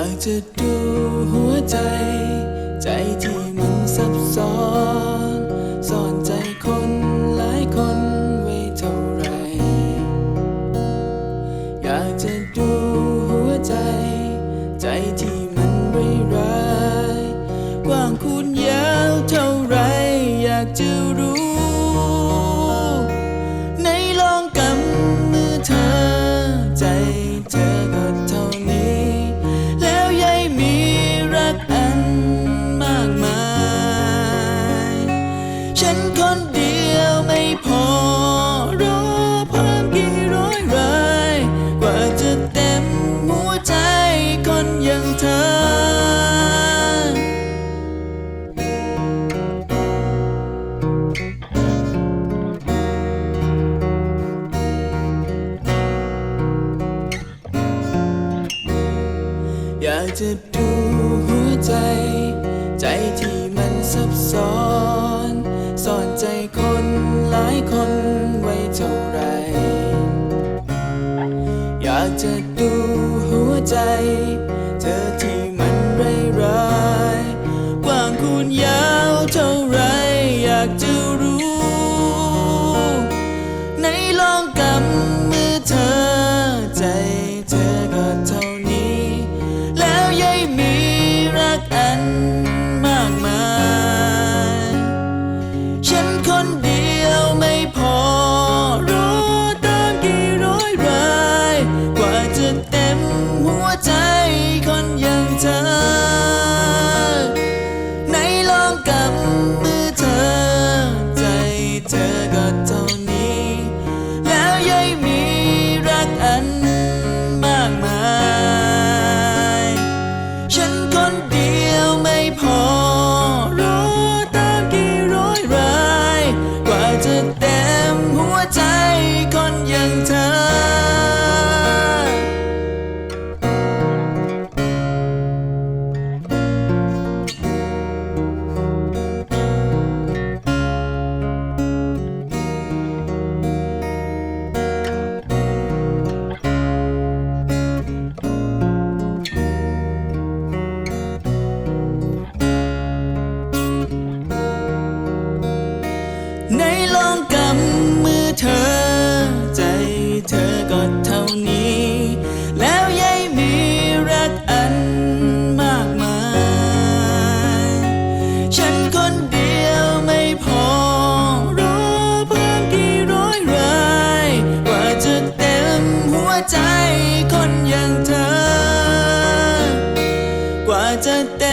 ากจะดูหัวใจ ใจที่มันซับซ้อนซ่อนใจคนหลายคนไว้เท่าไร อยากจะดูหัวใจ ใจที่ ฉันคนเดียวไม่พอ รอเพิ่มกี่ร้อยรายกว่าจะเต็มหัวใจคนอย่างเธอ อยากจะดูหัวใจ ใจที่มันซับซ้อน คนไว้เท่าไร อยากจะดูหัวใจ to them. da da